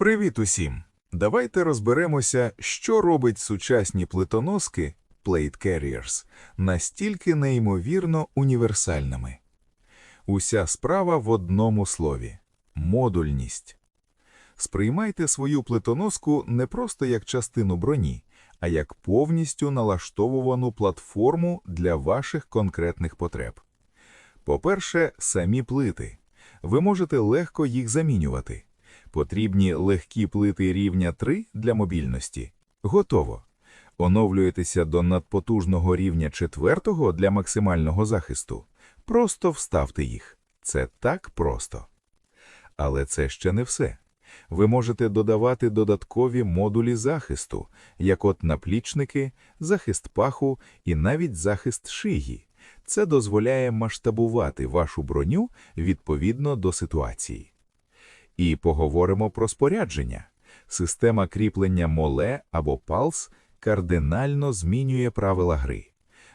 Привіт усім! Давайте розберемося, що робить сучасні плитоноски Plate Carriers настільки неймовірно універсальними. Уся справа в одному слові – модульність. Сприймайте свою плитоноску не просто як частину броні, а як повністю налаштовувану платформу для ваших конкретних потреб. По-перше, самі плити. Ви можете легко їх замінювати. Потрібні легкі плити рівня 3 для мобільності. Готово. Оновлюєтеся до надпотужного рівня 4 для максимального захисту. Просто вставте їх. Це так просто. Але це ще не все. Ви можете додавати додаткові модулі захисту, як от наплічники, захист паху і навіть захист шиї. Це дозволяє масштабувати вашу броню відповідно до ситуації. І поговоримо про спорядження. Система кріплення моле або палс кардинально змінює правила гри.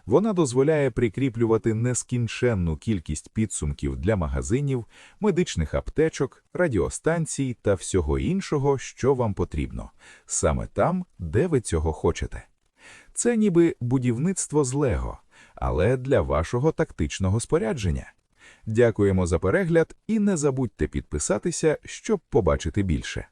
Вона дозволяє прикріплювати нескінченну кількість підсумків для магазинів, медичних аптечок, радіостанцій та всього іншого, що вам потрібно, саме там, де ви цього хочете. Це ніби будівництво з Лего, але для вашого тактичного спорядження. Дякуємо за перегляд і не забудьте підписатися, щоб побачити більше.